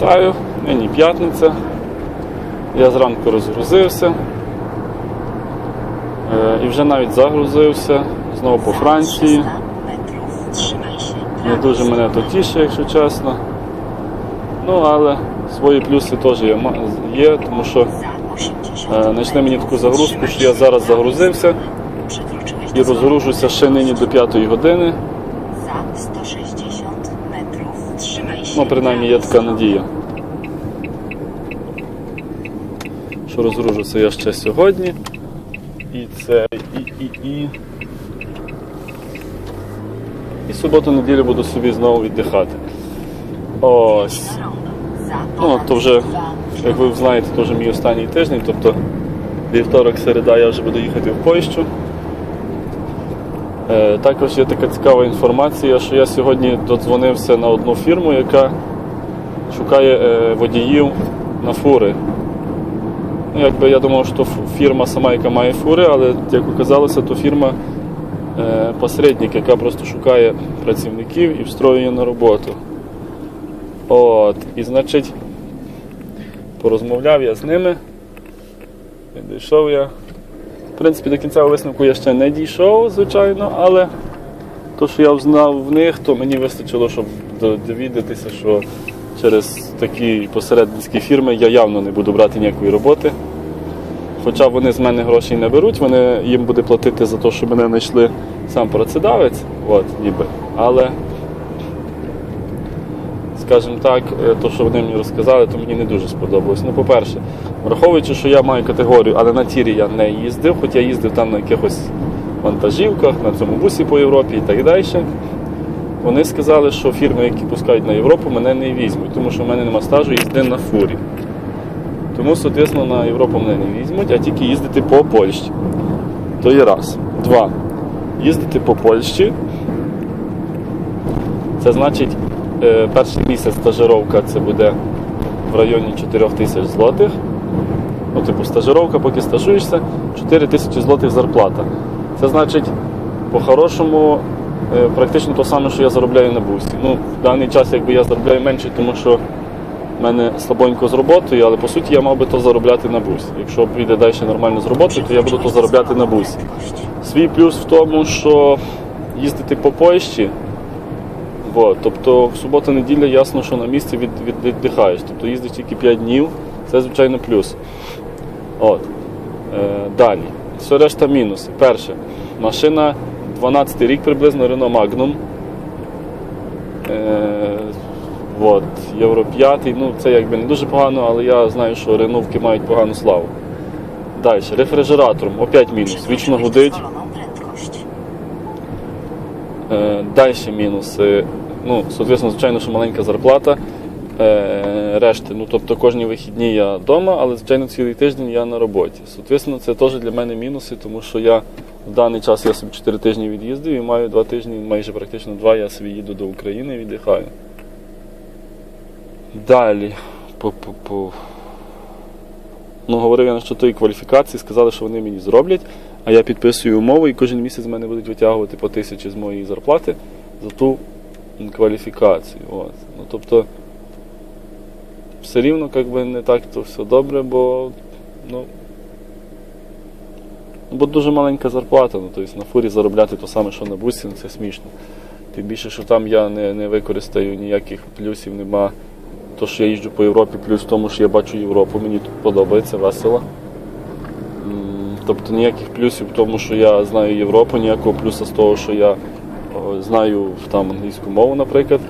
Вітаю, нині п'ятниця. Я зранку розгрузився е, і вже навіть загрузився знову по Франції. Не дуже мене то тішить, якщо чесно. Ну, але свої плюси теж є, тому що 80 е, знайшли мені таку загрузку, що я зараз загрузився і розгружуся ще нині до 5 години. Za 160 metrów. Trzymaj się. Ну, принаймні є така надія. Що розгружуся я ще сьогодні. І це і, і, і. І суботу-неділю буду собі знову віддихати. Ось. Ну, то вже, як ви знаєте, то вже мій останній тиждень, тобто вівторок, середа я вже буду їхати в Польщу. Е, також є така цікава інформація, що я сьогодні додзвонився на одну фірму, яка шукає е, водіїв на фури. Ну, якби я думав, що фірма сама, яка має фури, але як оказалося, то фірма е, посередник, яка просто шукає працівників і встроює на роботу. От, і значить, порозмовляв я з ними. І дійшов я. Принципі, до кінцевого висновку я ще не дійшов, звичайно, але то, що я взнав в них, то мені вистачило, щоб довідатися, що через такі посередницькі фірми я явно не буду брати ніякої роботи. Хоча вони з мене грошей не беруть, вони їм буде платити за те, що мене знайшли сам працедавець, от, ніби. Але скажімо так, е, то, що вони мені розказали, то мені не дуже сподобалось. Ну, по-перше, враховуючи, що я маю категорію, але на тірі я не їздив, хоч я їздив там на якихось вантажівках, на цьому бусі по Європі і так далі. Вони сказали, що фірми, які пускають на Європу, мене не візьмуть, тому що в мене нема стажу їзди на фурі. Тому, соответственно, на Європу мене не візьмуть, а тільки їздити по Польщі. То є раз. Два. Їздити по Польщі. Це значить, перший місяць стажировка це буде в районі 4 тисяч злотих. Ну, типу, стажировка, поки стажуєшся, 4 тисячі злотих зарплата. Це значить, по-хорошому, е, практично те саме, що я заробляю на бусі. Ну, в даний час якби я заробляю менше, тому що в мене слабонько з роботою, але по суті я мав би то заробляти на бусі. Якщо піде далі нормально з роботи, то я буду то заробляти на бусі. Свій плюс в тому, що їздити по Польщі, вот, тобто в суботу-неділя ясно, що на місці від, від, віддихаєш. Тобто їздиш тільки 5 днів, це звичайно плюс. От. Е, далі. Все решта мінуси. Перше, машина 12 рік приблизно Renault Magnum. Е, от, Євро 5, ну це якби не дуже погано, але я знаю, що ренувки мають погану славу. Далі, рефрижератором, опять мінус. Вічно гудить. Е, Далі мінуси. Ну, соответственно, звичайно, що маленька зарплата. Е, Решти, ну тобто кожні вихідні я вдома, але звичайно цілий тиждень я на роботі. Соответственно, це теж для мене мінуси, тому що я в даний час я собі 4 тижні від'їздив і маю 2 тижні, майже практично 2 я собі їду до України і віддихаю. Далі. По-по-по. Ну, говорив я насчет тої кваліфікації, сказали, що вони мені зроблять, а я підписую умови і кожен місяць мене будуть витягувати по тисячі з моєї зарплати за ту кваліфікацію. От. Ну, тобто, все рівно як би, не так то все добре, бо ну, бо дуже маленька зарплата. Ну, тобто на фурі заробляти те саме, що на бусі, ну, це смішно. Тим більше, що там я не, не використаю ніяких плюсів, нема. То, що я їжджу по Європі, плюс тому, що я бачу Європу, мені тут подобається, весело. Тобто ніяких плюсів в тому, що я знаю Європу, ніякого плюсу з того, що я знаю там англійську мову, наприклад,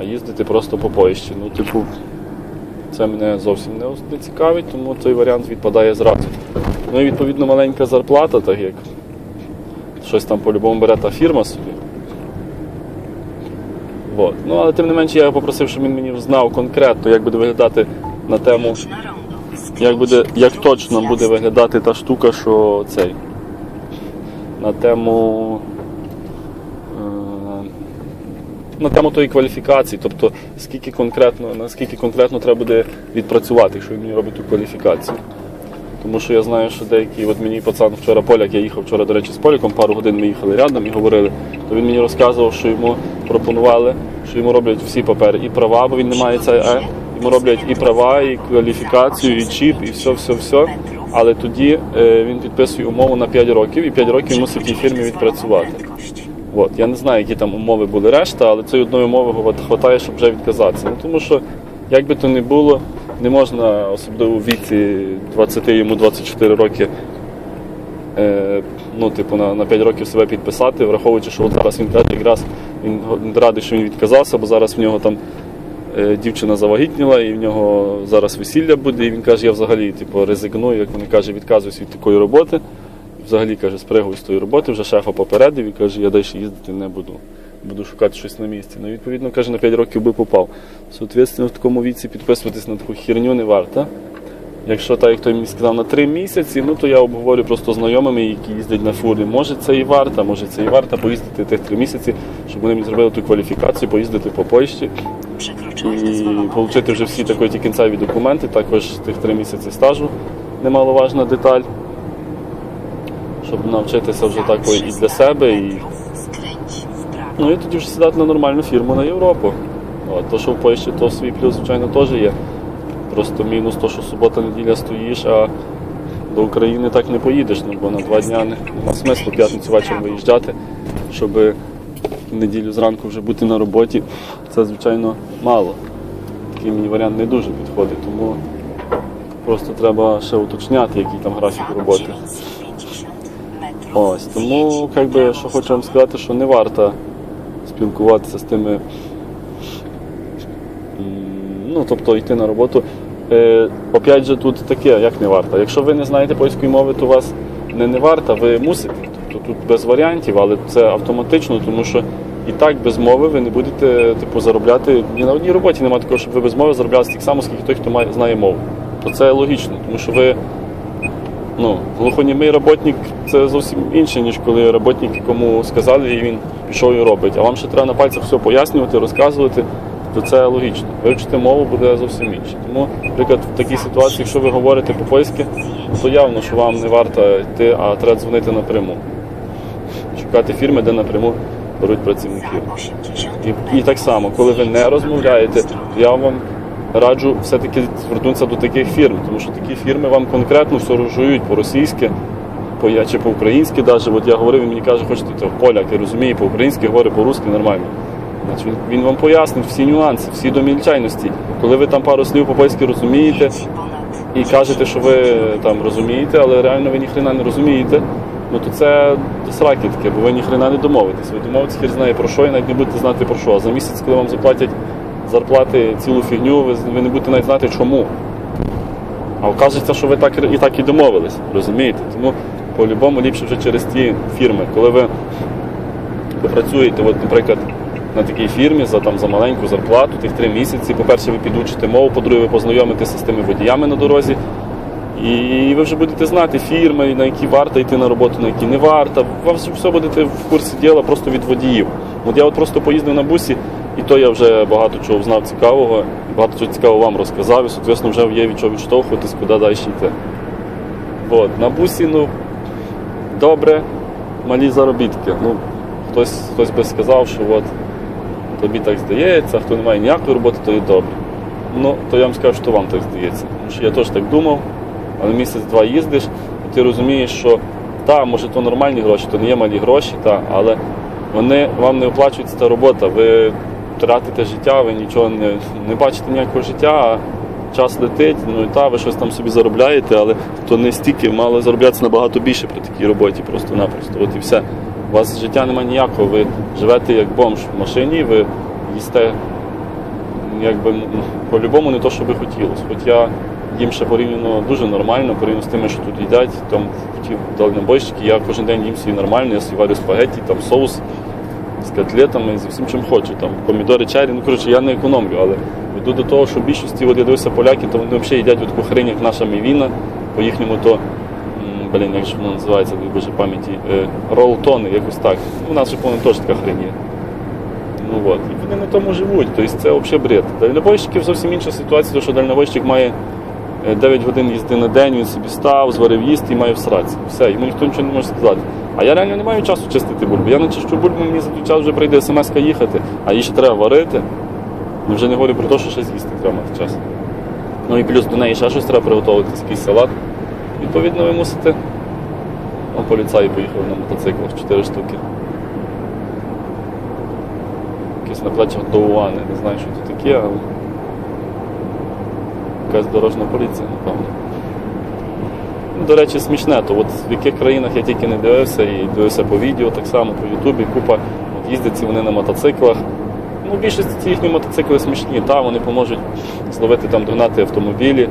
а їздити просто по Польщі. Ну, типу, це мене зовсім не, цікавить, тому цей варіант відпадає зразу. Ну і відповідно маленька зарплата, так як щось там по-любому бере та фірма собі. Вот. Ну, але тим не менше я попросив, щоб він мені знав конкретно, як буде виглядати на тему, як, буде, як точно буде виглядати та штука, що цей. На тему. е, На тему тої кваліфікації, тобто скільки конкретно, наскільки конкретно треба буде відпрацювати, якщо він мені робить ту кваліфікацію. Тому що я знаю, що деякі, от мені пацан вчора поляк, я їхав вчора, до речі, з поляком, пару годин ми їхали рядом і говорили, то він мені розказував, що йому пропонували, що йому роблять всі папери і права, бо він не має це, е, йому роблять і права, і кваліфікацію, і чіп, і все, все, все. Але тоді е, він підписує умову на 5 років, і 5 років мусить в тій фірмі відпрацювати. От. Я не знаю, які там умови були решта, але цієї одної умови вистачає, щоб вже відказатися. Ну, тому що, як би то не було, не можна, особливо у віці 20 йому 24 роки, е, ну, типу, на, на 5 років себе підписати, враховуючи, що от зараз він якраз він радий, що він відказався, бо зараз в нього там е, дівчина завагітніла, і в нього зараз весілля буде, і він каже, я взагалі типу, ризикную, як вони каже, відказуюсь від такої роботи. Взагалі каже, спригую з тої роботи, вже шефа попередив і каже, я далі їздити не буду. Буду шукати щось на місці. Ну, відповідно, каже, на 5 років би попав. Соответственно, в такому віці підписуватись на таку херню не варто. Якщо так, як той мені сказав, на 3 місяці, ну то я обговорю просто знайомими, які їздять на фурі. Може це і варто, може це і варто поїздити тих 3 місяці, щоб вони мені зробили ту кваліфікацію, поїздити по Польщі і отримати вже всі такі ті кінцеві документи, також тих 3 місяці стажу, немаловажна деталь, щоб навчитися вже так і для себе, і, ну, і тоді вже сідати на нормальну фірму на Європу. От, то, що в Польщі, то свій плюс, звичайно, теж є. Просто мінус то, що субота-неділя стоїш, а до України так не поїдеш, ну, бо на два дня не- нема смислу п'ятницю вечір виїжджати, щоб неділю зранку вже бути на роботі. Це, звичайно, мало. Такий мені варіант не дуже підходить, тому просто треба ще уточняти, який там графік роботи. 950 metrów. Ось, тому як би, що хочу вам сказати, що не варто спілкуватися з тими, ну, тобто йти на роботу. Е, опять же, тут таке, як не варто. Якщо ви не знаєте польської мови, то вас не, не варто, ви мусите. Тобто тут без варіантів, але це автоматично, тому що і так без мови ви не будете типу, заробляти. Ні на одній роботі немає такого, щоб ви без мови заробляли стільки само, скільки той, хто має, знає мову. То це логічно, тому що ви ну, глухонімий роботник це зовсім інше, ніж коли роботник кому сказали, і він пішов і робить. А вам ще треба на пальцях все пояснювати, розказувати, то це логічно. Вивчити мову буде зовсім інше. Тому, наприклад, в такій ситуації, якщо ви говорите по-польськи, то явно, що вам не варто йти, а треба дзвонити напряму. Шукати фірми, де напряму беруть працівників. І, і так само, коли ви не розмовляєте, я вам раджу все-таки звернутися до таких фірм, тому що такі фірми вам конкретно все розжують по-російськи, по, чи по-українськи навіть. От я говорив, він мені каже, хочете поляк, я розумію, по-українськи говорю, по-русски нормально. Він, він вам пояснить всі нюанси, всі домільчайності. Коли ви там пару слів по-польськи розумієте, і кажете, що ви там розумієте, але реально ви ніхрена не розумієте, ну то це сраки таке, бо ви ніхрена не домовитесь. Ви домовитесь хер знає про що і навіть не будете знати про що. А за місяць, коли вам заплатять зарплати цілу фігню, ви, ви не будете навіть знати чому. А оказується, що ви так і так і домовились, розумієте? Тому по-любому ліпше вже через ті фірми, коли ви, працюєте, от, наприклад, на такій фірмі за там за маленьку зарплату, тих три місяці. По-перше, ви підучите мову, по-друге, ви познайомитеся з тими водіями на дорозі. І ви вже будете знати фірми, на які варто йти на роботу, на які не варто. Вже все будете в курсі діла просто від водіїв. От я от просто поїздив на бусі, і то я вже багато чого знав цікавого, багато чого цікавого вам розказав, і, соответственно, вже є від чого відштовхуватись, куди далі йти. От, на бусі, ну, добре, малі заробітки. Ну, хтось, хтось би сказав, що от тобі так здається, хто не має ніякої роботи, то і добре. Ну, то я вам скажу, що вам так здається. Тому що я теж так думав, але місяць-два їздиш, і ти розумієш, що та, може, то нормальні гроші, то не є малі гроші, та, але вони вам не оплачується та робота. Ви тратите життя, ви нічого не, не бачите ніякого життя, а час летить, ну і та, ви щось там собі заробляєте, але то не стільки, мало зароблятися набагато більше при такій роботі, просто-напросто. От і все. У вас життя немає ніякого, ви живете як бомж в машині, ви їсте якби по-любому не то, що би хотілося. Хоч я їм ще порівняно дуже нормально, порівняно з тими, що тут їдять, там ті дальнобойщики, я кожен день їм свій нормально, я свій варю спагетті, там соус з котлетами, з усім чим хочу. Там помідори, чері. Ну коротше, я не економлю, але веду до того, що в більшості от я дивився поляки, то вони взагалі їдять от хрень, як наша мівіна, по їхньому то. Блін, як воно називається, Боже пам'яті, е, ролтони, якось так. Ну, У нас же, по-моєму, теж така хрень. Ну от, і вони на тому живуть. Тобто це взагалі бред. Дальнобойщиків зовсім інша ситуація, тому що дальнобойщик має е, 9 годин їзди на день, він собі став, зварив їсти і має всратися. Все, йому ніхто нічого не може сказати. А я реально не маю часу чистити бульбу. Я начищу бульбу, мені за той час вже прийде смс їхати, а її ще треба варити. І вже не говорю про те, що ще з'їсти треба мати час. Ну і плюс до неї ще щось треба приготувати, якийсь салат. Відповідно, ви мусите. О, поліцай поїхав на мотоциклах 4 штуки. Якісь на плечах довуани, не знаю, що це таке, але якась дорожня поліція, напевно. До речі, смішне, то от в яких країнах я тільки не дивився і дивився по відео, так само по Ютубі, купа от їздять вони на мотоциклах. Ну, більшість їхні мотоцикли смішні, та вони поможуть зловити там догнати автомобілі,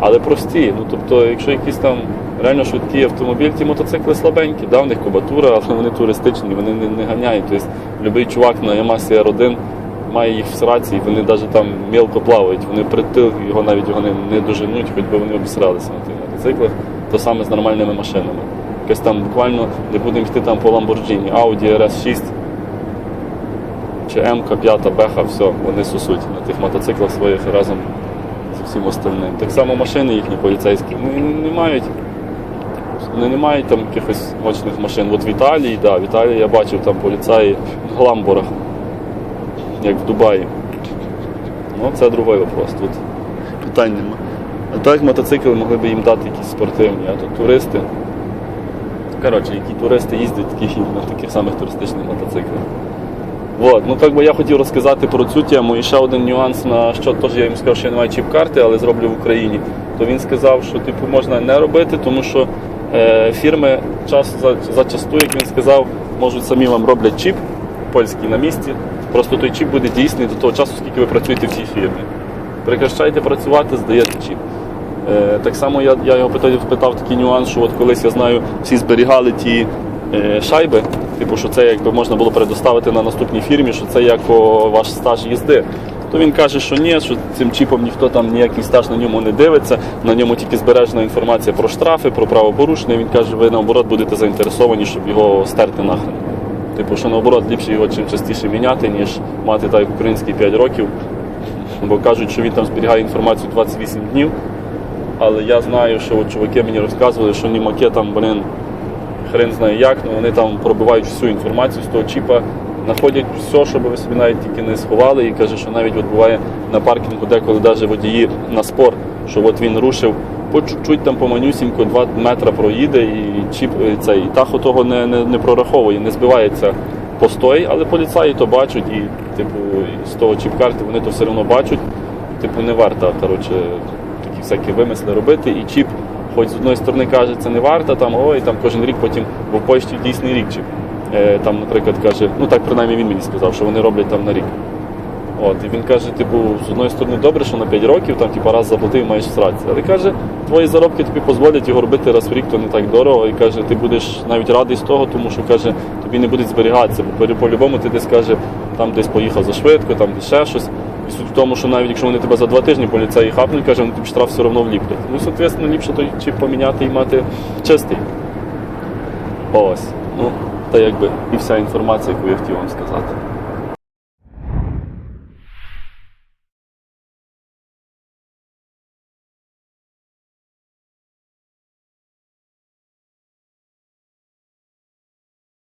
але прості. Ну тобто, якщо якийсь там реально швидкий автомобіль, ті мотоцикли слабенькі, да, в них кубатура, але вони туристичні, вони не, не ганяють. Тобто будь-який чувак на Ямасі R1 має їх в сраці, і вони навіть там мілко плавають, вони притил, його навіть його не, не доженуть, хоч би вони обісралися на тих мотоциклах. То саме з нормальними машинами. Якось там буквально не будемо йти там по Lamborghini, Audi RS6 чи МК, 5, Беха, все, вони сусуть на тих мотоциклах своїх разом з всім остальним. Так само машини їхні поліцейські не, не мають. Вони не мають там якихось мощних машин. От в Італії, да, в Італії я бачив там поліцаї в ламборах, як в Дубаї. Ну, це другий вопрос. Тут питань нема. Так мотоцикли могли б їм дати якісь спортивні, а тут туристи. Коротше, які туристи їздять такі, на таких самих туристичних мотоциклах. Вот. Ну, как би я хотів розказати про цю тему. І ще один нюанс, на що теж я їм сказав, що я не маю чіп-карти, але зроблю в Україні. То він сказав, що типу можна не робити, тому що е, фірми час за, зачасту, як він сказав, можуть самі вам роблять чіп польський на місці. Просто той чіп буде дійсний до того часу, скільки ви працюєте в цій фірмі. Прекращайте працювати, здаєте чіп. Е, так само я, я його питав, питав такий нюанс, що от колись я знаю, всі зберігали ті е, шайби, типу, що це якби можна було предоставити на наступній фірмі, що це як о, ваш стаж їзди. То він каже, що ні, що цим чіпом ніхто там ніякий стаж на ньому не дивиться, на ньому тільки збережена інформація про штрафи, про правопорушення. Він каже, ви наоборот будете заінтересовані, щоб його стерти нахрен. Типу, що наоборот ліпше його чим частіше міняти, ніж мати так український 5 років. Бо кажуть, що він там зберігає інформацію 28 днів. Але я знаю, що от чуваки мені розказували, що німаки там, блин, хрен знає як, але вони там пробивають всю інформацію з того чіпа, знаходять все, щоб ви собі навіть тільки не сховали. І каже, що навіть от буває на паркінгу, деколи навіть водії на спор, що от він рушив по чуть-чуть там по манюсінько 2 метри проїде, і чіп е, цей і тахо того не, не, не прораховує, не збивається постой, але поліцаї то бачать, і типу з того чіп-карти вони то все одно бачать. Типу, не варто, коротше, всякі вимисли робити. І чіп, хоч з одної сторони каже, це не варто, там, ой, там кожен рік потім, в Польщі дійсний рік чіп. Е, там, наприклад, каже, ну так принаймні він мені сказав, що вони роблять там на рік. От, і він каже, типу, з одної сторони добре, що на 5 років там типу, раз заплатив, маєш всратися. Але каже, твої заробки тобі дозволять його робити раз в рік, то не так дорого. І каже, ти будеш навіть радий з того, тому що каже, тобі не будуть зберігатися. Бо по- по-любому ти десь каже, там десь поїхав зашвидко, там десь ще щось. І суть в тому, що навіть якщо вони тебе за два тижні поліцеї хапнуть, каже, вони тобі штраф все одно вліплять. Ну, соответственно, ліпше той чіп поміняти і мати чистий. Ось. Ну, та якби і вся інформація, яку я хотів вам сказати.